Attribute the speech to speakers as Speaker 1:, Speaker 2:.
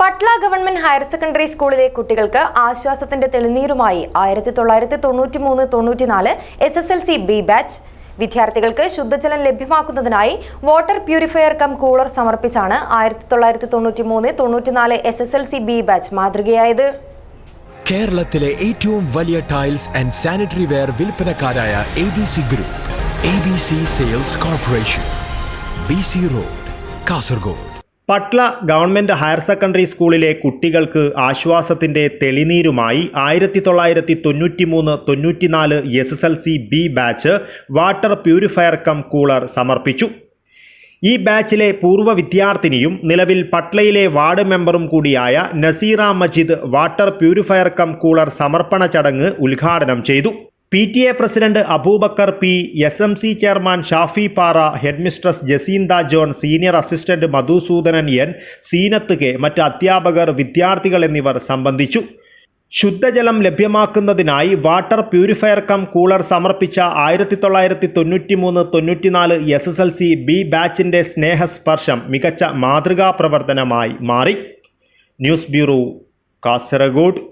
Speaker 1: Patla government higher secondary സ്കൂളിലെ കുട്ടികൾക്ക് ആശ്വാസത്തിന്റെ തെളിനീരുമായി ആയിരത്തി തൊള്ളായിരത്തി തൊണ്ണൂറ്റി മൂന്ന് തൊണ്ണൂറ്റിനാല് S S L C B batch വിദ്യാർത്ഥികൾക്ക് ശുദ്ധജലം ലഭ്യമാക്കുന്നതിനായി വാട്ടർ പ്യൂരിഫയർ കം കൂളർ സമർപ്പിച്ചാണ് ആയിരത്തി തൊള്ളായിരത്തി തൊണ്ണൂറ്റി മൂന്ന് തൊണ്ണൂറ്റിനാല് S S L C B batch മാതൃകയായത്.
Speaker 2: കേരളത്തിലെ ഏറ്റവും വലിയ tiles and sanitary ware വിൽപ്പനക്കാരായ A B C group A B C sales corporation B C road Kasaragod.
Speaker 3: Patla government higher secondary സ്കൂളിലെ കുട്ടികൾക്ക് ആശ്വാസത്തിന്റെ തെളിനീരുമായി ആയിരത്തി തൊള്ളായിരത്തി തൊണ്ണൂറ്റി മൂന്ന് തൊണ്ണൂറ്റിനാല് S S L C B batch water purifier cum cooler സമർപ്പിച്ചു. ഈ ബാച്ചിലെ പൂർവ വിദ്യാർത്ഥിനിയും നിലവിൽ പട്ലയിലെ വാർഡ് മെമ്പറും കൂടിയായ Naseera Majid water purifier cum cooler സമർപ്പണ ചടങ്ങ് ഉദ്ഘാടനം ചെയ്തു. P T A president Abubakar P S M C chairman Shafi Para headmistress Jasintha John senior assistant Madhusoodanan N Seenath K മറ്റ് അധ്യാപകർ വിദ്യാർത്ഥികൾ എന്നിവർ സംബന്ധിച്ചു. ശുദ്ധജലം ലഭ്യമാക്കുന്നതിനായി വാട്ടർ പ്യൂരിഫയർ കം കൂളർ സമർപ്പിച്ച ആയിരത്തി തൊള്ളായിരത്തി തൊണ്ണൂറ്റി മൂന്ന് തൊണ്ണൂറ്റിനാല് S S L C B ബാച്ചിന്റെ സ്നേഹസ്പർശം മികച്ച മാതൃകാ പ്രവർത്തനമായി മാറി. News bureau Kasaragod.